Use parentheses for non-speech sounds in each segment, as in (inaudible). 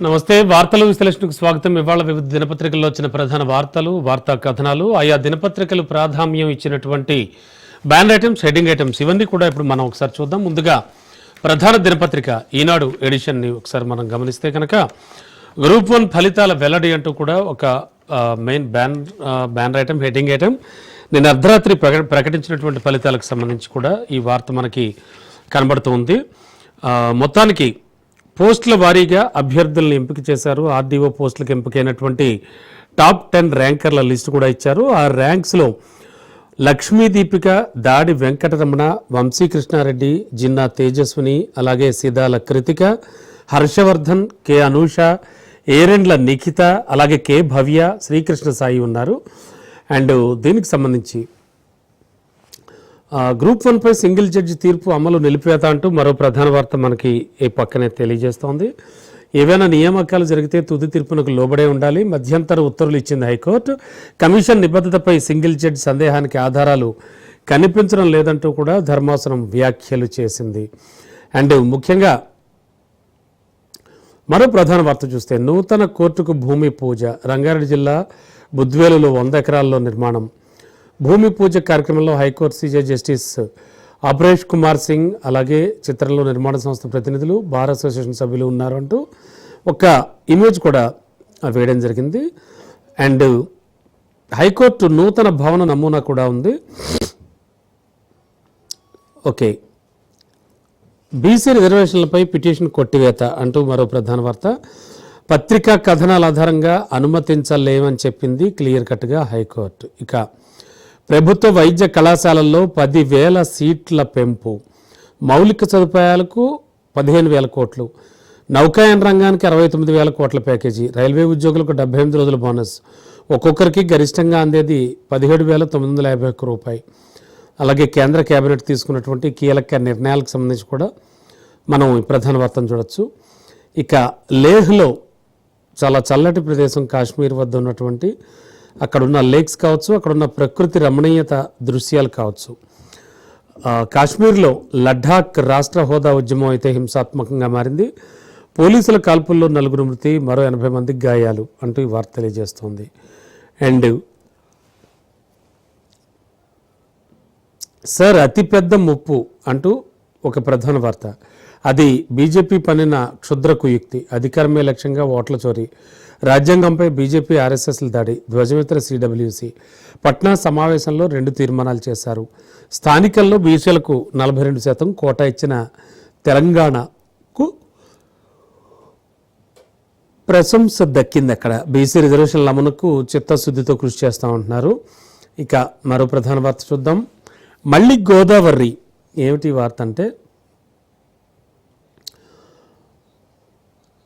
నమస్తే. వార్తలు విశ్లేషణకు స్వాగతం. ఇవాళ వివిధ దినపత్రికల్లో వచ్చిన ప్రధాన వార్తలు వార్తా కథనాలు ఆయా దినపత్రికలు ప్రాధాన్యం ఇచ్చినటువంటి బ్యాన్ ఐటమ్స్ హెడ్డింగ్ ఐటమ్స్ ఇవన్నీ కూడా ఇప్పుడు మనం ఒకసారి చూద్దాం. ముందుగా ప్రధాన దినపత్రిక ఈనాడు ఎడిషన్ని ఒకసారి మనం గమనిస్తే కనుక గ్రూప్ వన్ ఫలితాల వెల్లడి అంటూ కూడా ఒక మెయిన్ బ్యాన్ ఆ, బ్యాన్ ఐటమ్ హెడ్డింగ్ ఐటమ్. నిన్న అర్ధరాత్రి ప్రకటించినటువంటి ఫలితాలకు సంబంధించి కూడా ఈ వార్త మనకి కనబడుతుంది ఉంది. మొత్తానికి పోస్టుల వారీగా అభ్యర్థులను ఎంపిక చేశారు. ఆర్డీఓ పోస్టులకు ఎంపికైనటువంటి టాప్ టెన్ ర్యాంకర్ల లిస్టు కూడా ఇచ్చారు. ఆ ర్యాంక్స్లో లక్ష్మీ దీపిక దాడి వెంకటరమణ వంశీకృష్ణారెడ్డి జిన్నా తేజస్విని అలాగే సిదాల కృతిక హర్షవర్ధన్ కె అనూష ఏరెండ్ల నిఖిత అలాగే కె భవ్య శ్రీకృష్ణ సాయి ఉన్నారు. అండ్ దీనికి సంబంధించి గ్రూప్ వన్పై సింగిల్ జడ్జి తీర్పు అమలు నిలిపివేత అంటూ మరో ప్రధాన వార్త మనకి ఈ పక్కనే తెలియజేస్తోంది. ఏవైనా నియామకాలు జరిగితే తుది తీర్పునకు లోబడే ఉండాలి. మధ్యంతర ఉత్తర్వులు ఇచ్చింది హైకోర్టు. కమిషన్ నిబద్ధతపై సింగిల్ జడ్జి సందేహానికి ఆధారాలు కనిపించడం లేదంటూ కూడా ధర్మాసనం వ్యాఖ్యలు చేసింది. అండ్ ముఖ్యంగా మరో ప్రధాన వార్త చూస్తే నూతన కోర్టుకు భూమి పూజ. రంగారెడ్డి జిల్లా బుద్వేలులో వంద ఎకరాల్లో నిర్మాణం. భూమి పూజ కార్యక్రమంలో high court CJ justice Aparesh Kumar Singh అలాగే చిత్రంలో నిర్మాణ సంస్థ ప్రతినిధులు బార్ అసోసియేషన్ సభ్యులు ఉన్నారు అంటూ ఒక ఇమేజ్ కూడా వేయడం జరిగింది. అండ్ హైకోర్టు నూతన భవన నమూనా కూడా ఉంది. ఓకే. బీసీ రిజర్వేషన్లపై పిటిషన్ కొట్టివేత అంటూ మరో ప్రధాన వార్త. పత్రికా కథనాల ఆధారంగా అనుమతించలేమని చెప్పింది క్లియర్ కట్గా హైకోర్టు. ఇక ప్రభుత్వ వైద్య కళాశాలల్లో పదివేల సీట్ల పెంపు. మౌలిక సదుపాయాలకు పదిహేను వేల కోట్లు. నౌకాయాన రంగానికి అరవై తొమ్మిది వేల కోట్ల ప్యాకేజీ. రైల్వే ఉద్యోగులకు డెబ్బై ఎనిమిది రోజుల బోనస్. ఒక్కొక్కరికి గరిష్టంగా అందేది పదిహేడు వేల తొమ్మిది వందల యాభై ఒక్క రూపాయి. అలాగే కేంద్ర కేబినెట్ తీసుకున్నటువంటి కీలక నిర్ణయాలకు సంబంధించి కూడా మనం ప్రధాన వార్తను చూడొచ్చు. ఇక లేహ్లో చాలా చల్లటి ప్రదేశం కాశ్మీర్ వద్ద ఉన్నటువంటి అక్కడున్న లేక్స్ కావచ్చు అక్కడున్న ప్రకృతి రమణీయత దృశ్యాలు కావచ్చు. కాశ్మీర్లో లడ్డాక్ రాష్ట్ర హోదా ఉద్యమం అయితే హింసాత్మకంగా మారింది. పోలీసుల కాల్పుల్లో నలుగురు మృతి మరో ఎనభై మందికి గాయాలు అంటూ ఈ వార్త తెలియజేస్తోంది. అండ్ సార్ అతిపెద్ద ముప్పు అంటూ ఒక ప్రధాన వార్త. అది బీజేపీ పనిన క్షుద్ర కుయుక్తి అధికారమే లక్ష్యంగా ఓట్ల చోరీ. రాజ్యాంగంపై బీజేపీ ఆర్ఎస్ఎస్ల దాడి ధ్వజమిత్ర సిడబ్ల్యూసి. పట్నా సమావేశంలో రెండు తీర్మానాలు చేశారు. స్థానికల్లో బీసీలకు నలభై రెండు శాతం కోటా ఇచ్చిన తెలంగాణకు ప్రశంస దక్కింది అక్కడ. బీసీ రిజర్వేషన్ల అమలుకు చిత్తశుద్ధితో కృషి చేస్తూ ఉంటున్నారు. ఇక మరో ప్రధాన వార్త చూద్దాం. మళ్ళీ గోదావరి. ఏమిటి వార్త అంటే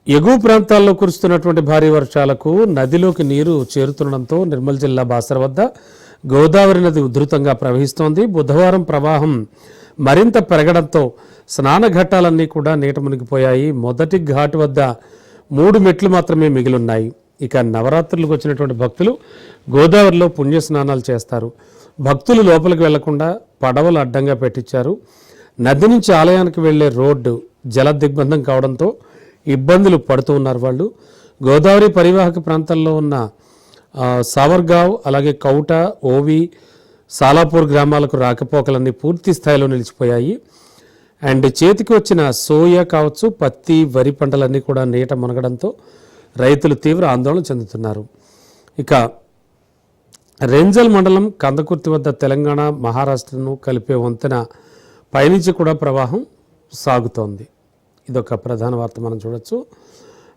ఎగువ ప్రాంతాల్లో కురుస్తున్నటువంటి భారీ వర్షాలకు నదిలోకి నీరు చేరుతుండడంతో నిర్మల్ జిల్లా బాసర వద్ద గోదావరి నది ఉధృతంగా ప్రవహిస్తోంది. బుధవారం ప్రవాహం మరింత పెరగడంతో స్నాన ఘట్టాలన్నీ కూడా నీట మునిగిపోయాయి. మొదటి ఘాట్ వద్ద మూడు మెట్లు మాత్రమే మిగిలిన్నాయి. ఇక నవరాత్రులకు వచ్చినటువంటి భక్తులు గోదావరిలో పుణ్య స్నానాలు చేస్తారు. భక్తులు లోపలికి వెళ్ళకుండా పడవలు అడ్డంగా పెట్టించారు. నది నుంచి ఆలయానికి వెళ్ళే రోడ్డు జల దిగ్బంధం కావడంతో ఇబ్బందులు పడుతూ ఉన్నారు వాళ్ళు. గోదావరి పరివాహక ప్రాంతాల్లో ఉన్న సావర్గావ్ అలాగే కౌట ఓవి సాలాపూర్ గ్రామాలకు రాకపోకలన్నీ పూర్తి స్థాయిలో నిలిచిపోయాయి. అండ్ చేతికి వచ్చిన సోయా కావచ్చు పత్తి వరి పంటలన్నీ కూడా నీట మునగడంతో రైతులు తీవ్ర ఆందోళన చెందుతున్నారు. ఇక రెంజల్ మండలం కందకుర్తి వద్ద తెలంగాణ మహారాష్ట్రను కలిపే వంతెన పైనుంచి కూడా ప్రవాహం సాగుతోంది. ఇదొక ప్రధాన వార్త మనం చూడొచ్చు.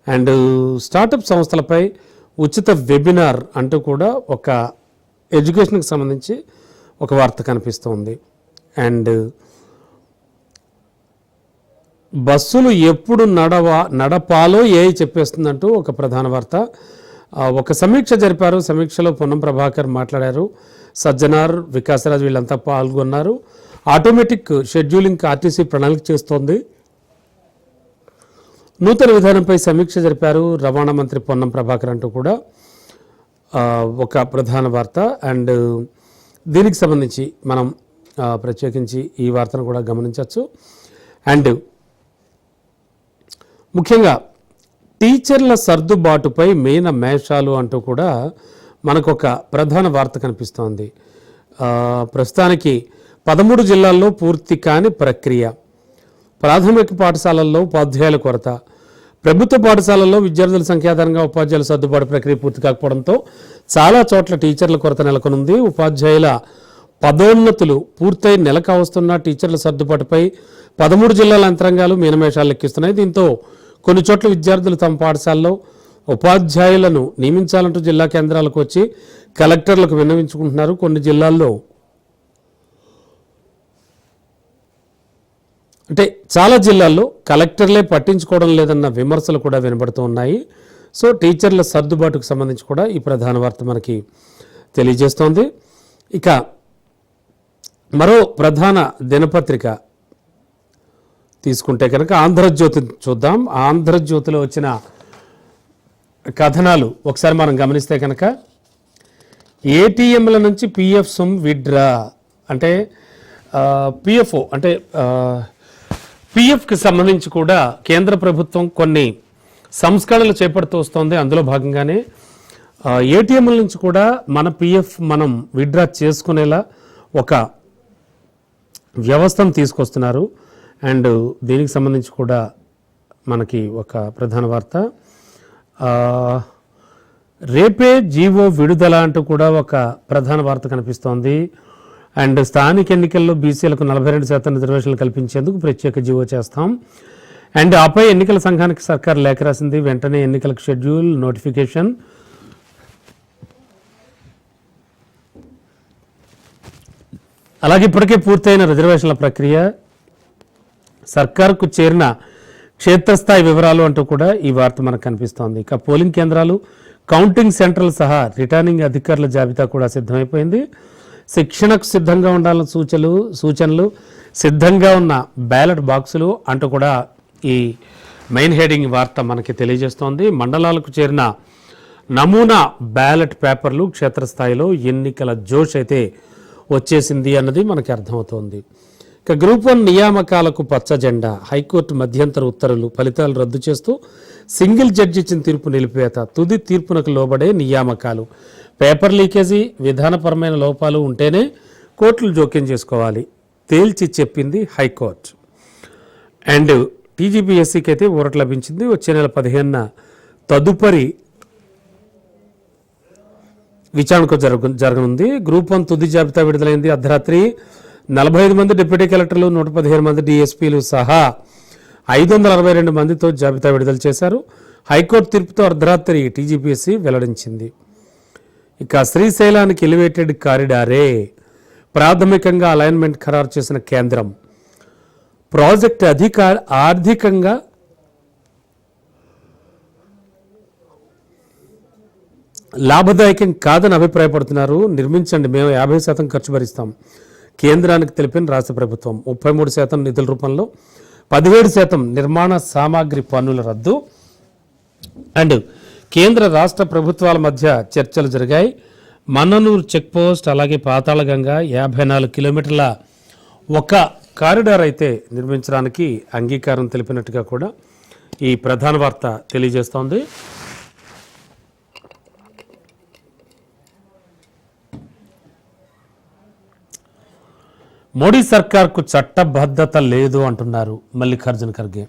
అండ్ స్టార్టప్ సంస్థలపై ఉచిత వెబినార్ అంటూ కూడా ఒక ఎడ్యుకేషన్కి సంబంధించి ఒక వార్త కనిపిస్తోంది. అండ్ బస్సులు ఎప్పుడు నడవా నడపాలో ఏ చెప్పేస్తుందంటూ ఒక ప్రధాన వార్త. ఒక సమీక్ష జరిపారు. సమీక్షలో పొన్నం ప్రభాకర్ మాట్లాడారు. సజ్జనార్ వికాసరాజ్ వీళ్ళంతా పాల్గొన్నారు. ఆటోమేటిక్ షెడ్యూలింగ్ ఆర్టీసీ ప్రణాళిక చేస్తోంది. నూతన విధానంపై సమీక్ష జరిపారు రవాణా మంత్రి పొన్నం ప్రభాకర్ అంటూ కూడా ఒక ప్రధాన వార్త. అండ్ దీనికి సంబంధించి మనం ప్రత్యేకించి ఈ వార్తను కూడా గమనించవచ్చు. అండ్ ముఖ్యంగా టీచర్ల సర్దుబాటుపై మేన మేషాలు అంటూ కూడా మనకు ఒక ప్రధాన వార్త కనిపిస్తోంది. ప్రస్తుతానికి పదమూడు జిల్లాల్లో పూర్తి కాని ప్రక్రియ. ప్రాథమిక పాఠశాలల్లో ఉపాధ్యాయుల కొరత. ప్రభుత్వ పాఠశాలల్లో విద్యార్థుల సంఖ్యాధారంగా ఉపాధ్యాయుల సర్దుబాటు ప్రక్రియ పూర్తి కాకపోవడంతో చాలా చోట్ల టీచర్ల కొరత నెలకొనుంది. ఉపాధ్యాయుల పదోన్నతులు పూర్తయి నెలకావస్తున్న టీచర్ల సర్దుబాటుపై పదమూడు జిల్లాల యంత్రాంగాలు మీనమేషాలు లెక్కిస్తున్నాయి. దీంతో కొన్ని చోట్ల విద్యార్థులు తమ పాఠశాలలో ఉపాధ్యాయులను నియమించాలంటూ జిల్లా కేంద్రాలకు వచ్చి కలెక్టర్లకు విన్నవించుకుంటున్నారు. కొన్ని జిల్లాల్లో అంటే చాలా జిల్లాల్లో కలెక్టర్లే పట్టించుకోవడం లేదన్న విమర్శలు కూడా వినబడుతూ ఉన్నాయి. సో టీచర్ల సర్దుబాటుకు సంబంధించి కూడా ఈ ప్రధాన వార్త మనకి తెలియజేస్తోంది. ఇక మరో ప్రధాన దినపత్రిక తీసుకుంటే కనుక ఆంధ్రజ్యోతి చూద్దాం. ఆంధ్రజ్యోతిలో వచ్చిన కథనాలు ఒకసారి మనం గమనిస్తే కనుక ఏటీఎంల నుంచి పిఎఫ్ సొమ్ విడ్రా అంటే పిఎఫ్ఓ అంటే పిఎఫ్కి సంబంధించి కూడా కేంద్ర ప్రభుత్వం కొన్ని సంస్కరణలు చేపడుతూ వస్తోంది. అందులో భాగంగానే ఏటీఎంల నుంచి కూడా మన పిఎఫ్ మనం విత్డ్రా చేసుకునేలా ఒక వ్యవస్థను తీసుకొస్తున్నారు. అండ్ దీనికి సంబంధించి కూడా మనకి ఒక ప్రధాన వార్త. రేపే జీవో విడుదల అంటూ కూడా ఒక ప్రధాన వార్త కనిపిస్తోంది. అండ్ స్థానిక ఎన్నికల్లో బీసీలకు నలభై రెండు శాతం రిజర్వేషన్లు కల్పించేందుకు ప్రత్యేక జీవో చేస్తాం. అండ్ ఆపై ఎన్నికల సంఘానికి సర్కార్ లేఖ రాసింది. వెంటనే ఎన్నికలకు షెడ్యూల్ నోటిఫికేషన్. అలాగే ఇప్పటికే పూర్తయిన రిజర్వేషన్ల ప్రక్రియ సర్కార్కు చేరిన క్షేత్రస్థాయి వివరాలు అంటూ కూడా ఈ వార్త మనకు కనిపిస్తోంది. ఇక పోలింగ్ కేంద్రాలు కౌంటింగ్ సెంటర్లు సహా రిటర్నింగ్ అధికారుల జాబితా కూడా సిద్ధమైపోయింది. శిక్షణకు సిద్ధంగా ఉండాలని సూచనలు సూచనలు సిద్ధంగా ఉన్న బ్యాలెట్ బాక్సులు అంటూ కూడా ఈ మెయిన్ హెడింగ్ వార్త మనకి తెలియజేస్తోంది. మండలాలకు చేరిన నమూనా బ్యాలెట్ పేపర్లు క్షేత్రస్థాయిలో ఎన్నికల జోష్ అయితే వచ్చేసింది అన్నది మనకి అర్థమవుతోంది. ఇక గ్రూప్ వన్ నియామకాలకు పచ్చ జెండా. హైకోర్టు మధ్యంతర ఉత్తర్వులు ఫలితాలు రద్దు చేస్తూ సింగిల్ జడ్జి ఇచ్చిన తీర్పు నిలిపేత తుది తీర్పునకు లోబడే నియామకాలు. పేపర్ లీకేజీ విధానపరమైన లోపాలు ఉంటేనే కోర్టులు జోక్యం చేసుకోవాలి. తేల్చి చెప్పింది హైకోర్టు. అండ్ టీజీపీఎస్సీకి అయితే ఊరట లభించింది. వచ్చే నెల పదిహేనున తదుపరి విచారణకు జరగ జరగనుంది. గ్రూప్ వన్ తుది జాబితా విడుదలైంది. అర్ధరాత్రి నలభై ఐదు మంది డిప్యూటీ కలెక్టర్లు నూట పదిహేను మంది డిఎస్పీలు సహా ఐదు వందల అరవై రెండు మందితో జాబితా విడుదల చేశారు. హైకోర్టు తీర్పుతో అర్ధరాత్రి టీజీపీఎస్సీ వెల్లడించింది. ఇక శ్రీశైలానికి ఎలివేటెడ్ కారిడారే ప్రాథమికంగా అలైన్మెంట్ ఖరారు చేసిన కేంద్రం. ప్రాజెక్ట్ అధిక ఆర్థికంగా లాభదాయకం కాదని అభిప్రాయపడుతున్నారు. నిర్మించండి మేము యాభై శాతం ఖర్చు భరిస్తాం. కేంద్రానికి తెలిపిన రాష్ట్ర ప్రభుత్వం ముప్పై మూడు శాతం నిధుల రూపంలో పదిహేడు శాతం నిర్మాణ సామాగ్రి పన్నుల రద్దు. అండ్ కేంద్ర రాష్ట్ర ప్రభుత్వాల మధ్య చర్చలు జరిగాయి. మన్ననూరు చెక్ పోస్ట్ అలాగే పాతాళగంగ యాభై నాలుగు కిలోమీటర్ల ఒక కారిడార్ అయితే నిర్మించడానికి అంగీకారం తెలిపినట్టుగా కూడా ఈ ప్రధాన వార్త తెలియజేస్తోంది. మోడీ సర్కార్కు చట్టబద్ధత లేదు అంటున్నారు మల్లికార్జున ఖర్గే.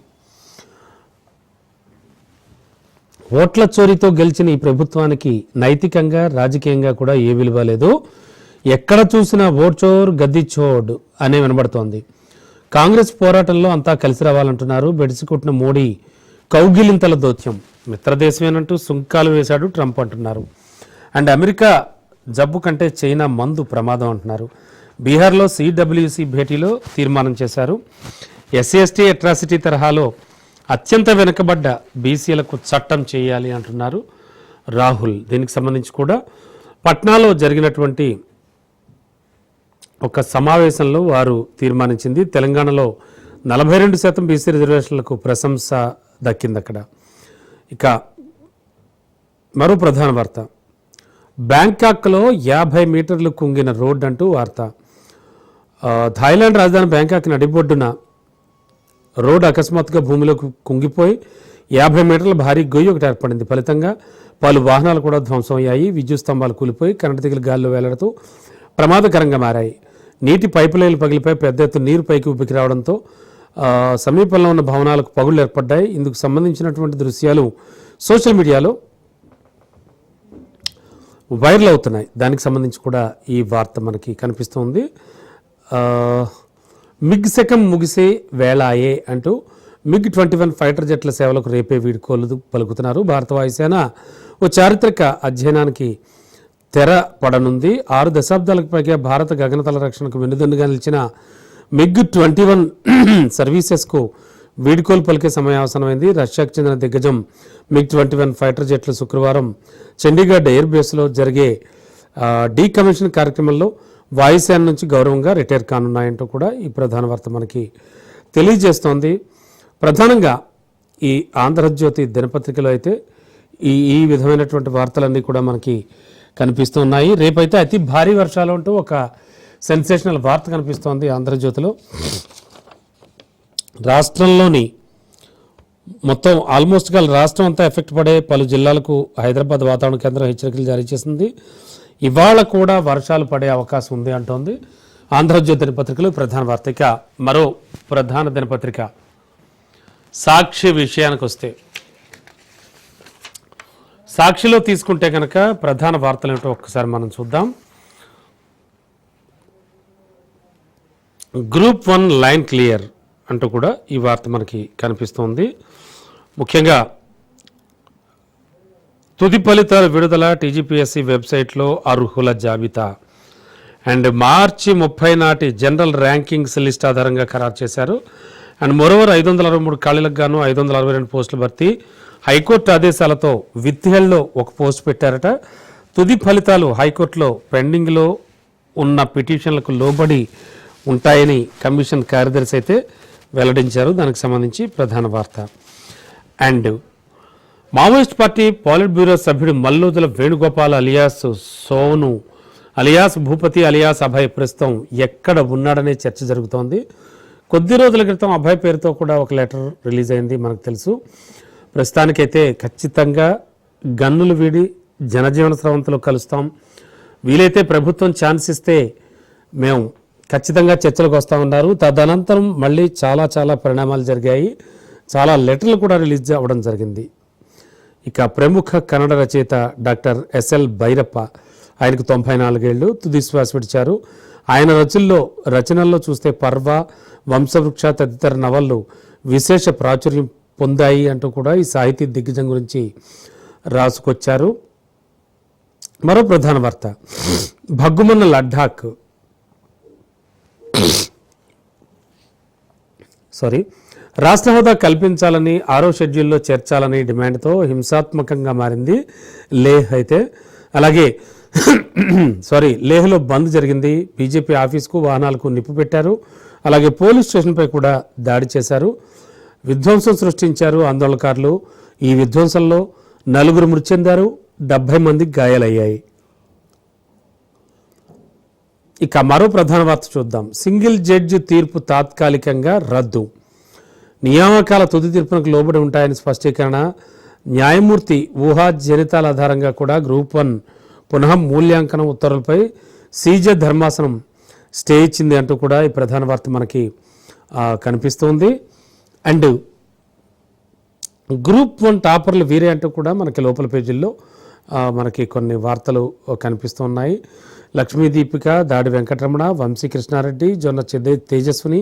ఓట్ల చోరీతో గెలిచిన ఈ ప్రభుత్వానికి నైతికంగా రాజకీయంగా కూడా ఏ విలువ లేదు. ఎక్కడ చూసినా ఓట్చోర్ గద్దిచోడ్ అనే వినబడుతోంది. కాంగ్రెస్ పోరాటంలో అంతా కలిసి రావాలంటున్నారు బెడిసికొట్టిన మోడీ కౌగిలింతల దౌత్యం. మిత్రదేశమేనంటూ సుంకాలు వేశాడు ట్రంప్ అంటున్నారు. అండ్ అమెరికా జబ్బు కంటే చైనా మందు ప్రమాదం అంటున్నారు. బీహార్లో సిడబ్ల్యూసి భేటీలో తీర్మానం చేశారు. ఎస్సీ ఎస్టీ అట్రాసిటీ తరహాలో అత్యంత వెనుకబడ్డ బీసీలకు చట్టం చేయాలి అంటున్నారు రాహుల్. దీనికి సంబంధించి కూడా పట్నాలో జరిగినటువంటి ఒక సమావేశంలో వారు తీర్మానించింది. తెలంగాణలో నలభై రెండు శాతం బీసీ రిజర్వేషన్లకు ప్రశంస దక్కింది అక్కడ. ఇక మరో ప్రధాన వార్త. బ్యాంకాక్లో యాభై మీటర్లు కుంగిన రోడ్ అంటూ వార్త. థాయిలాండ్ రాజధాని బ్యాంకాక్ నడిబొడ్డున రోడ్ అకస్మాత్తుగా భూమిలోకి కుంగిపోయి యాభై మీటర్ల భారీ గొయ్యి ఒకటి ఏర్పడింది. ఫలితంగా పలు వాహనాలు కూడా ధ్వంసం అయ్యాయి విద్యుత్ స్తంభాలు కూలిపోయి కరెంటు తీగలు గాల్లో వెళ్ళడుతూ ప్రమాదకరంగా మారాయి. నీటి పైపు లైన్లు పగిలిపోయి పెద్ద ఎత్తున నీరు పైకి ఉబ్బికి రావడంతో సమీపంలో ఉన్న భవనాలకు పగుళ్ళు ఏర్పడ్డాయి. ఇందుకు సంబంధించినటువంటి దృశ్యాలు సోషల్ మీడియాలో వైరల్ అవుతున్నాయి. దానికి సంబంధించి కూడా ఈ వార్త మనకి కనిపిస్తుంది. మిగ్ శకం ముగిసే వేళాయే అంటూ మిగ్ ట్వంటీ వన్ ఫైటర్ జెట్ల సేవలకు రేపే వీడుకోలు పలుకుతున్నారు. భారత వాయుసేన ఓ చారిత్రక అధ్యయనానికి తెర పడనుంది. ఆరు దశాబ్దాలకు పైగా భారత గగనతల రక్షణకు వెన్నుదన్నుగా నిలిచిన మిగ్ ట్వంటీ వన్ (clears throat) సర్వీసెస్కు వీడ్కోలు పలికే సమయం అవసరమైంది. రష్యాకు చెందిన దిగ్గజం మిగ్ ట్వంటీ వన్ ఫైటర్ జెట్లు శుక్రవారం చండీగఢ్ ఎయిర్ బేస్లో జరిగే డీకమిషన్ కార్యక్రమంలో వాయుసేన నుంచి గౌరవంగా రిటైర్ కానున్నాయంటూ కూడా ఈ ప్రధాన వార్త మనకి తెలియజేస్తోంది. ప్రధానంగా ఈ ఆంధ్రజ్యోతి దినపత్రికలో అయితే ఈ ఈ విధమైనటువంటి వార్తలన్నీ కూడా మనకి కనిపిస్తున్నాయి. రేపైతే అతి భారీ వర్షాలు అంటూ ఒక సెన్సేషనల్ వార్త కనిపిస్తోంది ఆంధ్రజ్యోతిలో. రాష్ట్రంలోని మొత్తం ఆల్మోస్ట్గా రాష్ట్రం అంతా ఎఫెక్ట్ పడే పలు జిల్లాలకు హైదరాబాద్ వాతావరణ కేంద్రం హెచ్చరికలు జారీ చేసింది. ఇవాళ కూడా వర్షాలు పడే అవకాశం ఉంది అంటోంది. ఆంధ్రజ్యోతి దినపత్రికలు ప్రధాన వార్తిక మరో ప్రధాన దినపత్రిక. సాక్షి విషయానికి వస్తే సాక్షిలో తీసుకుంటే కనుక ప్రధాన వార్తలు ఏంటో ఒక్కసారి మనం చూద్దాం. గ్రూప్ వన్ లైన్ క్లియర్ అంటూ కూడా ఈ వార్త మనకి కనిపిస్తోంది. ముఖ్యంగా తుది ఫలితాల విడుదల టీజీపీఎస్సీ వెబ్సైట్లో అర్హుల జాబితా. అండ్ మార్చి ముప్పై నాటి జనరల్ ర్యాంకింగ్స్ లిస్ట్ ఆధారంగా ఖరారు చేశారు. అండ్ మరోవర్ ఐదు వందల అరవై మూడు ఖాళీలకు గాను ఐదు వందల అరవై రెండు పోస్టులు భర్తీ. హైకోర్టు ఆదేశాలతో విత్హెల్లో ఒక పోస్ట్ పెట్టారట. తుది ఫలితాలు హైకోర్టులో పెండింగ్లో ఉన్న పిటిషన్లకు లోబడి ఉంటాయని కమిషన్ కార్యదర్శి అయితే వెల్లడించారు. దానికి సంబంధించి ప్రధాన వార్త. And Maoist party politburo సభ్యుడు Mallojula Venugopal alias Sonu. Alias Bhupathi alias Abhay ప్రస్తుతం ఎక్కడ ఉన్నాడనే చర్చ జరుగుతోంది. కొద్ది రోజుల క్రితం అభయ్ పేరుతో కూడా ఒక లెటర్ రిలీజ్ అయింది మనకు తెలుసు. ప్రస్తుతానికైతే ఖచ్చితంగా గన్నులు వీడి జనజీవన స్రవంతులు కలుస్తాం. వీలైతే ప్రభుత్వం ఛాన్స్ ఇస్తే మేము ఖచ్చితంగా చర్చలకు వస్తూ ఉన్నారు. తదనంతరం మళ్ళీ చాలా చాలా పరిణామాలు జరిగాయి. చాలా లెటర్లు కూడా రిలీజ్ అవ్వడం జరిగింది. ఇక ప్రముఖ కన్నడ రచయిత డాక్టర్ ఎస్ఎల్ భైరప్ప ఆయనకు తొంభై నాలుగేళ్ళు తుది శ్వాస విడిచారు. ఆయన రచనల్లో రచనల్లో చూస్తే పర్వ వంశవృక్ష తదితర నవళ్ళు విశేష ప్రాచుర్యం పొందాయి అంటూ కూడా ఈ సాహితీ దిగ్గజం గురించి రాసుకొచ్చారు. మరో ప్రధాన వార్త. భగ్గుమన్న లడ్డాక్. (coughs) సారీ రాష్ట్ర హోదా కల్పించాలని ఆరో షెడ్యూల్లో చేర్చాలని డిమాండ్తో హింసాత్మకంగా మారింది లేహ్ అయితే. అలాగే సారీ లేహ్లో బంద్ జరిగింది. బీజేపీ ఆఫీస్కు వాహనాలకు నిప్పు పెట్టారు. అలాగే పోలీస్ స్టేషన్పై కూడా దాడి చేశారు. విధ్వంసం సృష్టించారు ఆందోళనకారులు. ఈ విధ్వంసంలో నలుగురు మృతి చెందారు. డెబ్బై మంది గాయాలయ్యాయి. ఇక మరో ప్రధాన వార్త చూద్దాం. సింగిల్ జడ్జి తీర్పు తాత్కాలికంగా రద్దు. నియామకాల తుది తీర్పునకు లోబడి ఉంటాయని స్పష్టీకరణ. న్యాయమూర్తి ఊహా జనితాల ఆధారంగా కూడా గ్రూప్ వన్ పునః మూల్యాంకనం ఉత్తర్వులపై సీజే ధర్మాసనం స్టే ఇచ్చింది అంటూ కూడా ఈ ప్రధాన వార్త మనకి కనిపిస్తోంది. అండ్ గ్రూప్ వన్ టాపర్లు వీరే అంటూ కూడా మనకి లోపల పేజీల్లో మనకి కొన్ని వార్తలు కనిపిస్తున్నాయి. లక్ష్మీ దీపిక దాడి వెంకటరమణ వంశీ కృష్ణారెడ్డి జొన్న చెద్దే తేజస్విని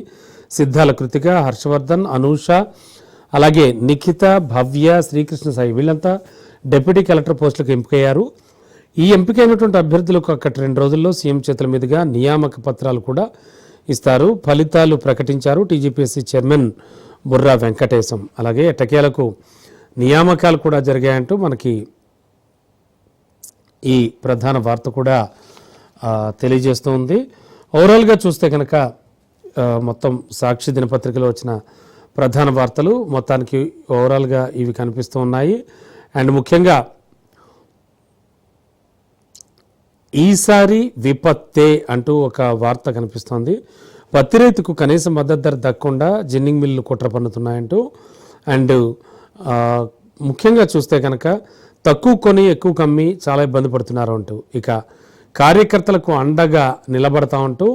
సిద్ధాల కృతిక హర్షవర్ధన్ అనూష అలాగే నిఖిత భవ్య శ్రీకృష్ణ సాయి వీళ్ళంతా డెప్యూటీ కలెక్టర్ పోస్టులకు ఎంపికయ్యారు. ఈ ఎంపికైనటువంటి అభ్యర్థులకు అక్కడి రెండు రోజుల్లో సీఎం చేతుల మీదుగా నియామక పత్రాలు కూడా ఇస్తారు. ఫలితాలు ప్రకటించారు టీజీపీఎస్సీ చైర్మన్ బుర్రా వెంకటేశం. అలాగే ఎట్టకేలకు నియామకాలు కూడా జరిగాయంటూ మనకి ఈ ప్రధాన వార్త కూడా తెలియజేస్తూ ఉంది ఓవరాల్గా చూస్తే కనుక మొత్తం సాక్షి దినపత్రికలో వచ్చిన ప్రధాన వార్తలు మొత్తానికి ఓవరాల్గా ఇవి కనిపిస్తూ ఉన్నాయి. అండ్ ముఖ్యంగా ఈసారి విపత్తే అంటూ ఒక వార్త కనిపిస్తోంది. పత్తి రైతుకు కనీస మద్దతు ధర దక్కకుండా జిన్నింగ్ మిల్లు కుట్ర పన్నుతున్నాయంటూ అండ్ ముఖ్యంగా చూస్తే కనుక తక్కువ కొని ఎక్కువ కమ్మి చాలా ఇబ్బంది పడుతున్నారు అంటూ ఇక కార్యకర్తలకు అండగా నిలబడతా ఉంటూ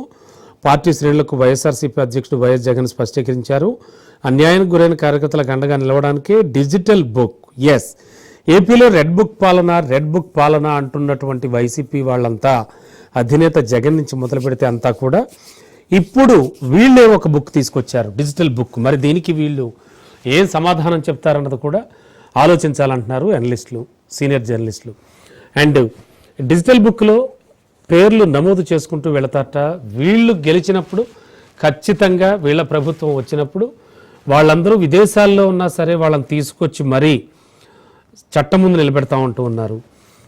పార్టీ శ్రేణులకు వైఎస్ఆర్సీపీ అధ్యక్షుడు వైఎస్ జగన్ స్పష్టీకరించారు. అన్యాయానికి గురైన కార్యకర్తలకు అండగా నిలవడానికి డిజిటల్ బుక్. ఎస్ ఏపీలో రెడ్ బుక్ పాలన రెడ్ బుక్ పాలన అంటున్నటువంటి వైసీపీ వాళ్ళంతా అధినేత జగన్ నుంచి మొదలు పెడితే అంతా కూడా ఇప్పుడు వీళ్ళే ఒక బుక్ తీసుకొచ్చారు డిజిటల్ బుక్. మరి దీనికి వీళ్ళు ఏం సమాధానం చెప్తారన్నది కూడా ఆలోచించాలంటున్నారు అనలిస్టులు సీనియర్ జర్నలిస్టులు. అండ్ డిజిటల్ బుక్లో పేర్లు నమోదు చేసుకుంటూ వెళతారట. వీళ్ళు గెలిచినప్పుడు ఖచ్చితంగా వీళ్ళ ప్రభుత్వం వచ్చినప్పుడు వాళ్ళందరూ విదేశాల్లో ఉన్నా సరే వాళ్ళని తీసుకొచ్చి మరీ చట్టం ముందు నిలబెడతా ఉంటూ ఉన్నారు.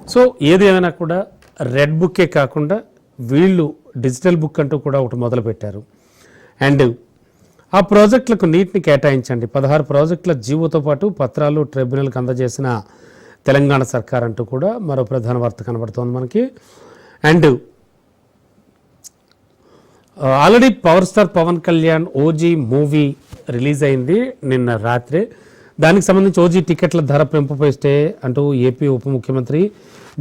సో ఏదేమైనా కూడా రెడ్ బుక్కే కాకుండా వీళ్ళు డిజిటల్ బుక్ అంటూ కూడా ఒకటి మొదలుపెట్టారు. అండ్ ఆ ప్రాజెక్టులకు నీటిని కేటాయించండి. పదహారు ప్రాజెక్టుల జీవోతో పాటు పత్రాలు ట్రిబ్యునల్కి అందజేసిన తెలంగాణ సర్కార్ అంటూ కూడా మరో ప్రధాన వార్త కనబడుతోంది మనకి. And already power star Pawan Kalyan OG movie release అయింది నిన్న రాత్రే. దానికి సంబంధించి ఓజీ టికెట్ల ధర పెంపుపై స్టే అంటూ ఏపీ ఉప ముఖ్యమంత్రి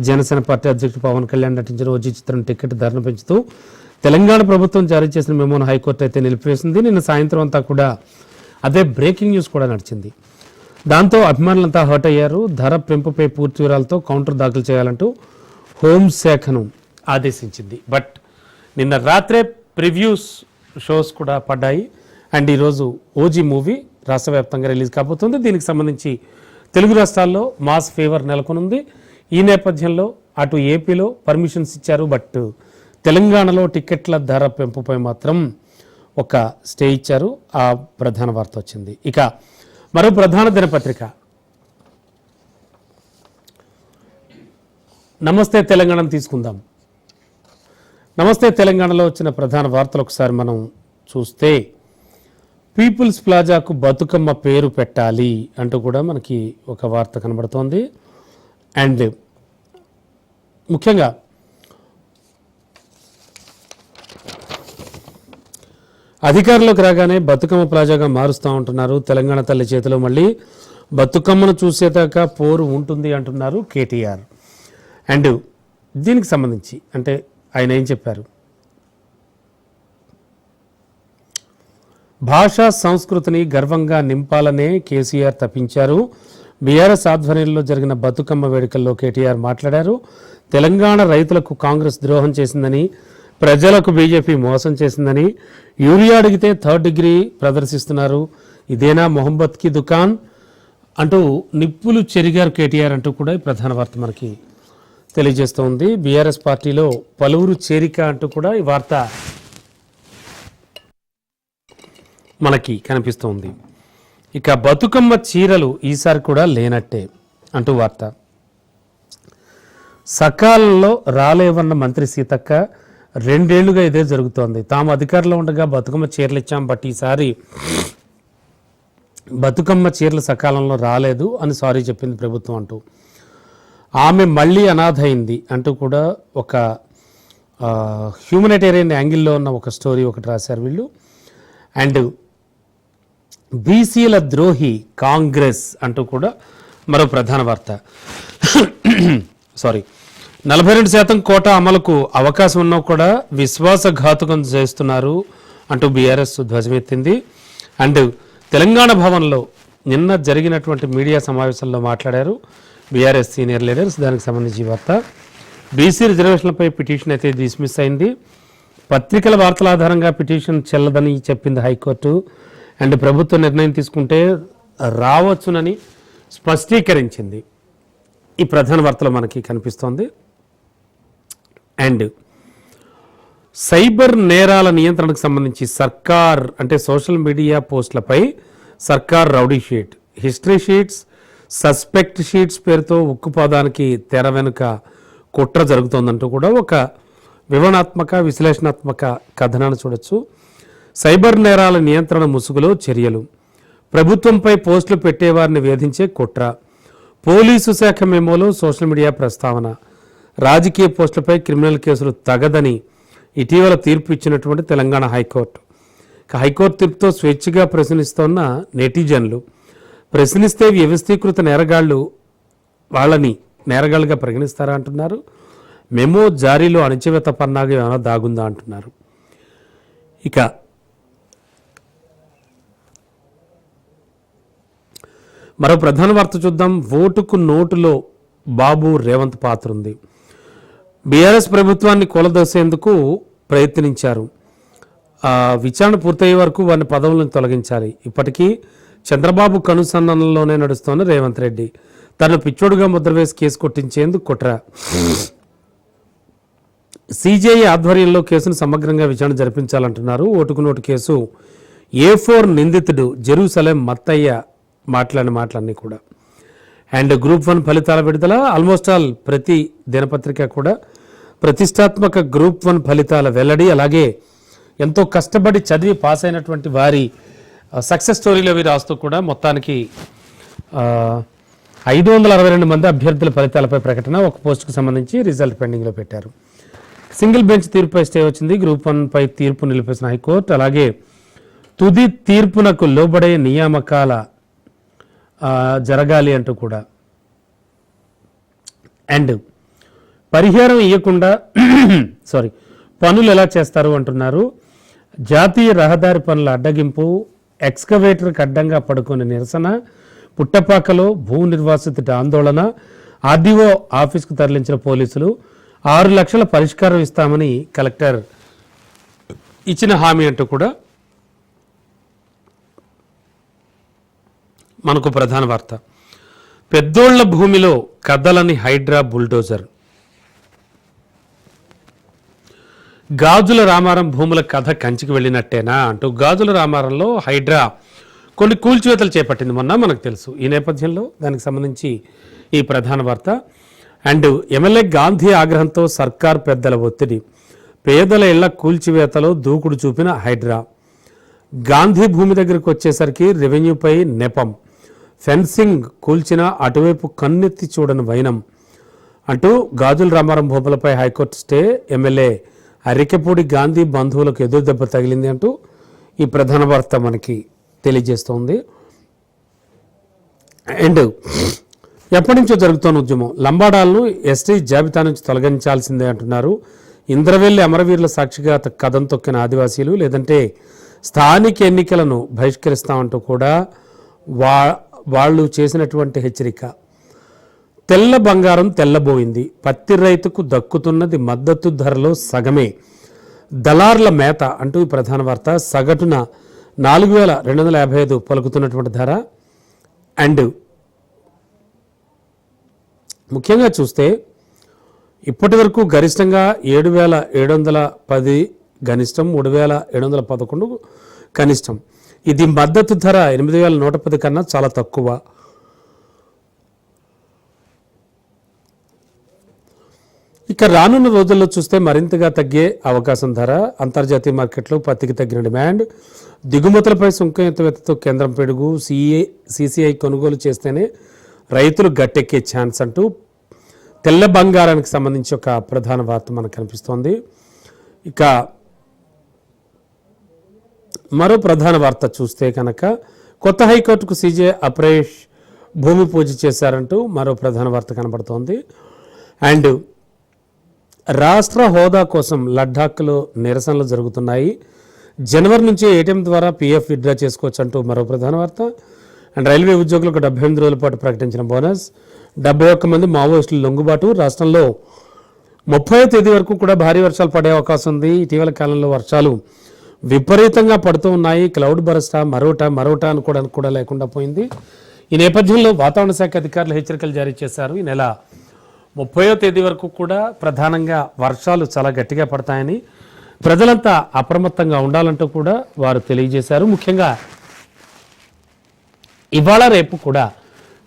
జనసేన పార్టీ అధ్యక్షుడు పవన్ కళ్యాణ్ నటించిన ఓజీ చిత్రం టికెట్ ధరను పెంచుతూ తెలంగాణ ప్రభుత్వం జారీ చేసిన మెమోను హైకోర్టు అయితే నిలిపివేసింది. నిన్న సాయంత్రం అంతా కూడా అదే బ్రేకింగ్ న్యూస్ కూడా నడిచింది. దాంతో అభిమానులంతా హర్ట్ అయ్యారు. ధర పెంపుపై పూర్తి వివరాలతో కౌంటర్ దాఖలు చేయాలంటూ హోంశాఖను ఆదేశించింది. బట్ నిన్న రాత్రే ప్రివ్యూస్ షోస్ కూడా పడ్డాయి. అండ్ ఈరోజు ఓజీ మూవీ రాష్ట్ర వ్యాప్తంగా రిలీజ్ కాబోతుంది. దీనికి సంబంధించి తెలుగు రాష్ట్రాల్లో మాస్ ఫేవర్ నెలకొనుంది. ఈ నేపథ్యంలో అటు ఏపీలో పర్మిషన్స్ ఇచ్చారు. బట్ తెలంగాణలో టికెట్ల ధర పెంపుపై మాత్రం ఒక స్టే ఇచ్చారు. ఆ ప్రధాన వార్త వచ్చింది. ఇక మరో ప్రధాన దినపత్రిక. నమస్తే తెలంగాణను తీసుకుందాం. నమస్తే తెలంగాణలో వచ్చిన ప్రధాన వార్తలు ఒకసారి మనం చూస్తే పీపుల్స్ ప్లాజాకు బతుకమ్మ పేరు పెట్టాలి అంటూ కూడా మనకి ఒక వార్త కనబడుతోంది. అండ్ ముఖ్యంగా అధికారంలోకి రాగానే బతుకమ్మ ప్లాజాగా మారుస్తూ ఉంటున్నారు తెలంగాణ తల్లి చేతిలో మళ్ళీ. బతుకమ్మను చూసేదాకా పోరు ఉంటుంది అంటున్నారు కేటీఆర్. అండ్ దీనికి సంబంధించి అంటే ఆయన ఏం చెప్పారు? భాషా సంస్కృతిని గర్వంగా నింపాలనే కేసీఆర్ తప్పించారు. బీఆర్ఎస్ ఆధ్వర్యంలో జరిగిన బతుకమ్మ వేడుకల్లో కేటీఆర్ మాట్లాడారు. తెలంగాణ రైతులకు కాంగ్రెస్ ద్రోహం చేసిందని ప్రజలకు బీజేపీ మోసం చేసిందని యూరియా అడిగితే థర్డ్ డిగ్రీ ప్రదర్శిస్తున్నారు. ఇదేనా మొహమ్మద్కి దుకాన్? అంటూ నిప్పులు చెరిగారు కేటీఆర్ అంటూ కూడా ఈ ప్రధాన వార్త మనకి తెలియజేస్తోంది బీఆర్ఎస్ పార్టీలో పలువురు చేరిక అంటూ కూడా ఈ వార్త మనకి కనిపిస్తోంది ఇక బతుకమ్మ చీరలు ఈసారి కూడా లేనట్టే అంటూ వార్త. సకాలంలో రాలేవన్న మంత్రి సీతక్క రెండేళ్ళుగా ఇదే జరుగుతోంది. తాము అధికారంలో ఉండగా బతుకమ్మ చీరలు ఇచ్చాం బట్ ఈసారి బతుకమ్మ చీరలు సకాలంలో రాలేదు అని సారీ చెప్పింది ప్రభుత్వం అంటూ. ఆమె మళ్ళీ అనాథ అయింది అంటూ కూడా ఒక హ్యూమనిటేరియన్ యాంగిల్లో ఉన్న ఒక స్టోరీ ఒకటి రాశారు వీళ్ళు. అండ్ బీసీల ద్రోహి కాంగ్రెస్ అంటూ కూడా మరో ప్రధాన వార్త. సారీ నలభై రెండు శాతం కోట అమలుకు అవకాశం ఉన్నా కూడా విశ్వాసఘాతుకం చేస్తున్నారు అంటూ బీఆర్ఎస్ ధ్వజమెత్తింది. అండ్ తెలంగాణ భవన్లో నిన్న జరిగినటువంటి మీడియా సమావేశంలో మాట్లాడారు. బీఆర్ఎస్ సీనియర్ లీడర్స్ దానికి సంబంధించి వార్త. బీసీ రిజర్వేషన్లపై పిటిషన్ అయితే డిస్మిస్ అయింది. పత్రికల వార్తల ఆధారంగా పిటిషన్ చెల్లదని చెప్పింది హైకోర్టు. అండ్ ప్రభుత్వం నిర్ణయం తీసుకుంటే రావచ్చునని స్పష్టీకరించింది. ఈ ప్రధాన వార్తలు మనకి కనిపిస్తోంది. అండ్ సైబర్ నేరాల నియంత్రణకు సంబంధించి సర్కార్ అంటే సోషల్ మీడియా పోస్టులపై సర్కార్ rowdy sheet. History sheets suspect sheets పేరుతో ఉక్కుపాదానికి తెర వెనుక కుట్ర జరుగుతోందంటూ కూడా ఒక వివరణాత్మక విశ్లేషణాత్మక కథనాన్ని చూడొచ్చు. సైబర్ నేరాల నియంత్రణ ముసుగులో చర్యలు. ప్రభుత్వంపై పోస్టులు పెట్టేవారిని వేధించే కుట్ర. పోలీసు శాఖ మెమోలో సోషల్ మీడియా ప్రస్తావన. రాజకీయ పోస్టులపై క్రిమినల్ కేసులు తగదని ఇటీవల తీర్పు ఇచ్చినటువంటి తెలంగాణ హైకోర్టు. హైకోర్టు తీర్పుతో స్వేచ్ఛగా ప్రశ్నిస్తోన్న నెటిజన్లు. ప్రశ్నిస్తే వ్యవస్థీకృత నేరగాళ్ళు వాళ్ళని నేరగాళ్ళుగా పరిగణిస్తారా అంటున్నారు. మెమో జారీలో అణచివేత పన్నాగం ఏమైనా దాగుందా అంటున్నారు. ఇక మరో ప్రధాన వార్త చూద్దాం. ఓటుకు నోటులో బాబు రేవంత్ పాత్ర ఉంది. బీఆర్ఎస్ ప్రభుత్వాన్ని కూలదోసేందుకు ప్రయత్నించారు. విచారణ పూర్తయ్యే వరకు వారిని పదవులను తొలగించాలి. ఇప్పటికీ చంద్రబాబు కనుసన్ననంలోనే నడుస్తోన్న రేవంత్ రెడ్డి. తను పిచ్చోడుగా ముద్ర వేసి కేసు కొట్టించేందుకు కుట్ర. సిజేఐ ఆధ్వర్యంలో కేసును సమగ్రంగా విచారణ జరిపించాలంటున్నారు. ఓటుకు నోటు కేసు ఏ ఫోర్ నిందితుడు జెరూసలేం మత్తయ్య మాట్లాడిన మాటలన్నీ కూడా. అండ్ గ్రూప్ వన్ ఫలితాల విడుదల ఆల్మోస్ట్ ఆల్ ప్రతి దినపత్రిక కూడా ప్రతిష్టాత్మక గ్రూప్ వన్ ఫలితాల వెల్లడి. అలాగే ఎంతో కష్టపడి చదివి పాస్ అయినటువంటి వారి సక్సెస్ స్టోరీలు అవి రాస్తూ కూడా మొత్తానికి ఐదు వందల అరవై రెండు మంది అభ్యర్థుల ఫలితాలపై ప్రకటన ఒక పోస్టుకు సంబంధించి రిజల్ట్ పెండింగ్లో పెట్టారు. సింగిల్ బెంచ్ తీర్పుపై స్టే వచ్చింది. గ్రూప్ వన్పై తీర్పు నిలిపేసిన హైకోర్టు. అలాగే తుది తీర్పునకు లోబడే నియామకాల జరగాలి అంటూ కూడా. అండ్ పరిహారం ఇవ్వకుండా సారీ (coughs) పనులు ఎలా చేస్తారు అంటున్నారు. జాతీయ రహదారి పనుల అడ్డగింపు ఎక్స్కవేటర్కి అడ్డంగా పడుకునే నిరసన పుట్టపాకలో భూ నిర్వాసితుట ఆందోళన ఆర్డీఓ ఆఫీస్కు తరలించిన పోలీసులు ఆరు లక్షల పరిష్కారం ఇస్తామని కలెక్టర్ ఇచ్చిన హామీ అంటూ కూడా మనకు ప్రధాన వార్త. పెద్దోళ్ళ భూమిలో కదలని హైడ్రా బుల్డోజర్. గాజుల రామారం భూముల కథ కంచికి వెళ్ళినట్టేనా అంటూ గాజుల రామారంలో హైడ్రా కొన్ని కూల్చివేతలు చేపట్టింది మొన్న మనకు తెలుసు. ఈ నేపథ్యంలో దానికి సంబంధించి ఈ ప్రధాన వార్త. అండ్ ఎమ్మెల్యే గాంధీ ఆగ్రహంతో సర్కార్ పెద్దల ఒత్తిడి. పేదల ఇళ్ళ కూల్చివేతలో దూకుడు చూపిన హైడ్రా. గాంధీ భూమి దగ్గరకు వచ్చేసరికి రెవెన్యూపై నెపం. ఫెన్సింగ్ కూల్చిన అటువైపు కన్నెత్తి చూడని వైనం. అంటూ గాజుల రామారం భూములపై high court stay MLA Arikepudi Gandhi బంధువులకు ఎదురు దెబ్బ తగిలింది అంటూ ఈ ప్రధాన వార్త మనకి తెలియజేస్తోంది. అండ్ ఎప్పటి నుంచో జరుగుతున్న ఉద్యమం. లంబాడాలను ఎస్టీ జాబితా నుంచి తొలగించాల్సిందే అంటున్నారు. ఇంద్రవెల్లి అమరవీరుల సాక్షిగా కథం తొక్కిన ఆదివాసీలు లేదంటే స్థానిక ఎన్నికలను బహిష్కరిస్తామంటూ కూడా వా వాళ్ళు చేసినటువంటి హెచ్చరిక. తెల్ల బంగారం తెల్లబోయింది. పత్తి రైతుకు దక్కుతున్నది మద్దతు ధరలో సగమే. దళార్ల మేత అంటూ ప్రధాన వార్త. సగటున నాలుగు వేల రెండు వందల యాభై ఐదు పలుకుతున్నటువంటి ధర. అండ్ ముఖ్యంగా చూస్తే ఇప్పటి వరకు గరిష్టంగా ఏడు వేల ఏడు వందల పది గనిష్టం మూడు వేల ఏడు వందల పదకొండు కనిష్టం. ఇది మద్దతు ధర ఎనిమిది వేల నూట పది కన్నా చాలా తక్కువ. ఇక రానున్న రోజుల్లో చూస్తే మరింతగా తగ్గే అవకాశం ధర అంతర్జాతీయ మార్కెట్లో పత్తికి తగ్గిన డిమాండ్ దిగుమతులపై సుంకం ఎత్తివేతతో కేంద్రం పెడుగు సిఏ సిసిఐ కొనుగోలు చేస్తేనే రైతులు గట్టెక్కే ఛాన్స్ అంటూ తెల్ల బంగారానికి సంబంధించి ఒక ప్రధాన వార్త మనకు కనిపిస్తోంది. ఇక మరో ప్రధాన వార్త చూస్తే కనుక కొత్త హైకోర్టుకు సీజే అప్రేష్ భూమి పూజ చేశారంటూ మరో ప్రధాన వార్త కనబడుతోంది. అండ్ రాష్ట్ర హోదా కోసం లడ్డాఖ్లో నిరసనలు జరుగుతున్నాయి. జనవరి నుంచి ఏటీఎం ద్వారా పీఎఫ్ విత్డ్రా చేసుకోవచ్చు అంటూ మరో ప్రధాన వార్త. అండ్ రైల్వే ఉద్యోగులకు డెబ్బై ఎనిమిది రోజుల పాటు ప్రకటించిన బోనస్. డెబ్బై ఒక్క మంది మావోయిస్టుల లొంగుబాటు. రాష్ట్రంలో ముప్పై తేదీ వరకు కూడా భారీ వర్షాలు పడే అవకాశం ఉంది. ఇటీవల కాలంలో వర్షాలు విపరీతంగా పడుతూ ఉన్నాయి. క్లౌడ్ బరస్టా మరోట మరోటా అనుకోవడానికి కూడా లేకుండా పోయింది. ఈ నేపథ్యంలో వాతావరణ శాఖ అధికారులు హెచ్చరికలు జారీ చేశారు. ఈ నెల ముప్పయో తేదీ వరకు కూడా ప్రధానంగా వర్షాలు చాలా గట్టిగా పడతాయని ప్రజలంతా అప్రమత్తంగా ఉండాలంటూ కూడా వారు తెలియజేశారు. ముఖ్యంగా ఇవాళ రేపు కూడా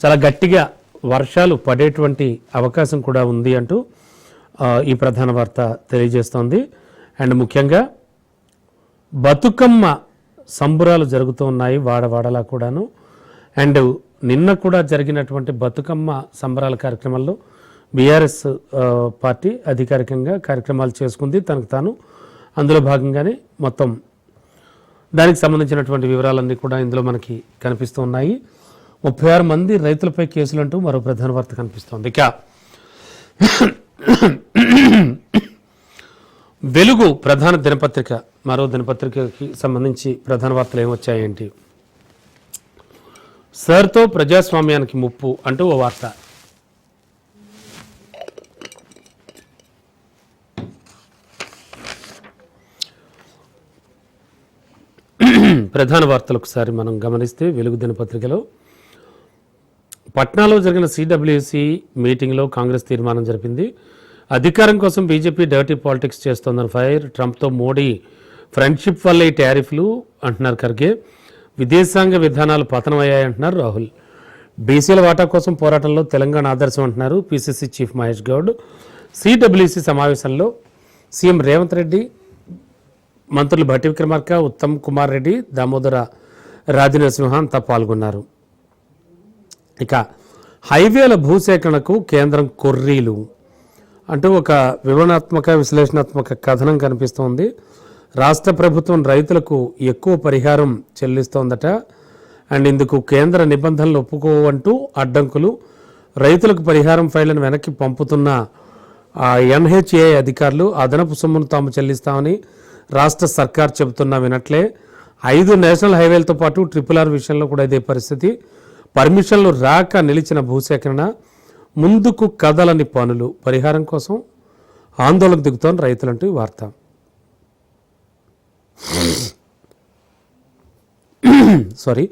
చాలా గట్టిగా వర్షాలు పడేటువంటి అవకాశం కూడా ఉంది అంటూ ఈ ప్రధాన వార్త తెలియజేస్తోంది. అండ్ ముఖ్యంగా బతుకమ్మ సంబురాలు జరుగుతూ ఉన్నాయి వాడవాడలా కూడాను. అండ్ నిన్న కూడా జరిగినటువంటి బతుకమ్మ సంబరాల కార్యక్రమంలో బీఆర్ఎస్ పార్టీ అధికారికంగా కార్యక్రమాలు చేసుకుంది తనకు తాను. అందులో భాగంగానే మొత్తం దానికి సంబంధించినటువంటి వివరాలన్నీ కూడా ఇందులో మనకి కనిపిస్తూ ఉన్నాయి. ముప్పై ఆరు మంది రైతులపై కేసులంటూ మరో ప్రధాన వార్త కనిపిస్తోంది. ఇక వెలుగు ప్రధాన దినపత్రిక మరో దినపత్రికకి సంబంధించి ప్రధాన వార్తలు ఏమొచ్చాయేంటి సార్తో ప్రజాస్వామ్యానికి ముప్పు అంటూ ఓ వార్త. ప్రధాన వార్తలు ఒకసారి మనం గమనిస్తే వెలుగు దినపత్రికలో. పట్నాలో జరిగిన సిడబ్ల్యూసి మీటింగ్లో కాంగ్రెస్ తీర్మానం జరిపింది. అధికారం కోసం బీజేపీ డర్టీ పాలిటిక్స్ చేస్తోందని ఫైర్ ట్రంప్తో మోడీ ఫ్రెండ్షిప్ వల్ల ఈ టారిఫ్లు అంటున్నారు ఖర్గే. విదేశాంగ విధానాలు పతనమయ్యాయంటున్నారు రాహుల్. బీసీల వాటా కోసం పోరాటంలో తెలంగాణ ఆదర్శం అంటున్నారు PCC chief Mahesh Goud. CWC సమావేశంలో సీఎం రేవంత్ రెడ్డి మంత్రులు భట్టి విక్రమార్క ఉత్తమ్ కుమార్ రెడ్డి దామోదర రాజనరసింహ అంతా పాల్గొన్నారు. ఇక హైవేల భూసేకరణకు కేంద్రం కొర్రీలు అంటూ ఒక వివరణాత్మక విశ్లేషణాత్మక కథనం కనిపిస్తోంది. రాష్ట్ర ప్రభుత్వం రైతులకు ఎక్కువ పరిహారం చెల్లిస్తోందట. అండ్ ఇందుకు కేంద్ర నిబంధనలు ఒప్పుకోవంటూ అడ్డంకులు. రైతులకు పరిహారం ఫైళ్ళను వెనక్కి పంపుతున్న ఎన్హెచ్ఏ అధికారులు అదనపు సొమ్మును తాము చెల్లిస్తామని రాష్ట్ర సర్కార్ చెబుతున్నా వినట్లే. ఐదు నేషనల్ హైవేలతో పాటు ట్రిపుల్ ఆర్ విషయంలో కూడా ఇదే పరిస్థితి. పర్మిషన్లు రాక నిలిచిన భూసేకరణ ముందుకు కదలని పనులు. పరిహారం కోసం ఆందోళన దిగుతోన్న రైతులంటూ వార్త. సారీ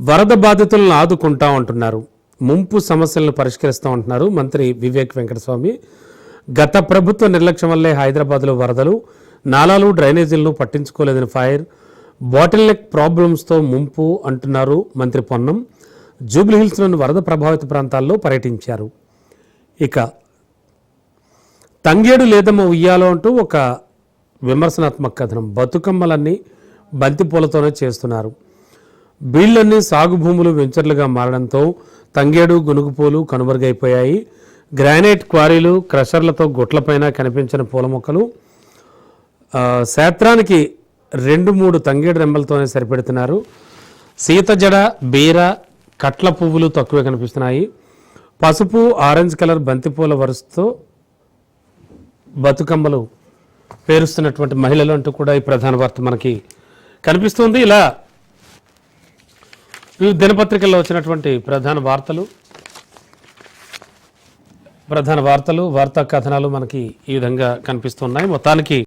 వరద బాధితులను ఆదుకుంటా ఉంటున్నారు. ముంపు సమస్యలను పరిష్కరిస్తూ ఉంటున్నారు మంత్రి వివేక్ వెంకటస్వామి. గత ప్రభుత్వ నిర్లక్ష్యం వల్లే హైదరాబాద్లో వరదలు నాలాలు డ్రైనేజీలను పట్టించుకోలేదని ఫైర్ బాటిల్ నెక్ ప్రాబ్లమ్స్తో ముంపు అంటున్నారు మంత్రి పొన్నం. జూబ్లీహిల్స్లోని వరద ప్రభావిత ప్రాంతాల్లో పర్యటించారు. ఇక తంగేడు లేదమ్మ ఉయ్యాలో అంటూ ఒక విమర్శనాత్మక కథనం. బతుకమ్మలన్నీ బంతిపూలతోనే చేస్తున్నారు. బీళ్ళన్నీ సాగు భూములు వెంచర్లుగా మారడంతో తంగేడు గునుగుపూలు కనుమరుగైపోయాయి. గ్రానైట్ క్వారీలు క్రషర్లతో గుట్లపైన కనిపించిన పూల మొక్కలు ఆ, శాత్రానికి రెండు మూడు తంగేడు రెమ్మలతోనే సరిపెడుతున్నారు. సీతజడ బీర కట్ల పువ్వులు తక్కువే కనిపిస్తున్నాయి. పసుపు ఆరెంజ్ కలర్ బంతిపూల వరుసతో బతుకమ్మలు పేరుస్తున్నటువంటి మహిళలు అంటూ కూడా ఈ ప్రధాన వార్త మనకి కనిపిస్తుంది. ఇలా వివిధ దినపత్రికల్లో వచ్చినటువంటి ప్రధాన వార్తలు ప్రధాన వార్తలు వార్తా కథనాలు మనకి ఈ విధంగా కనిపిస్తున్నాయి. మొత్తానికి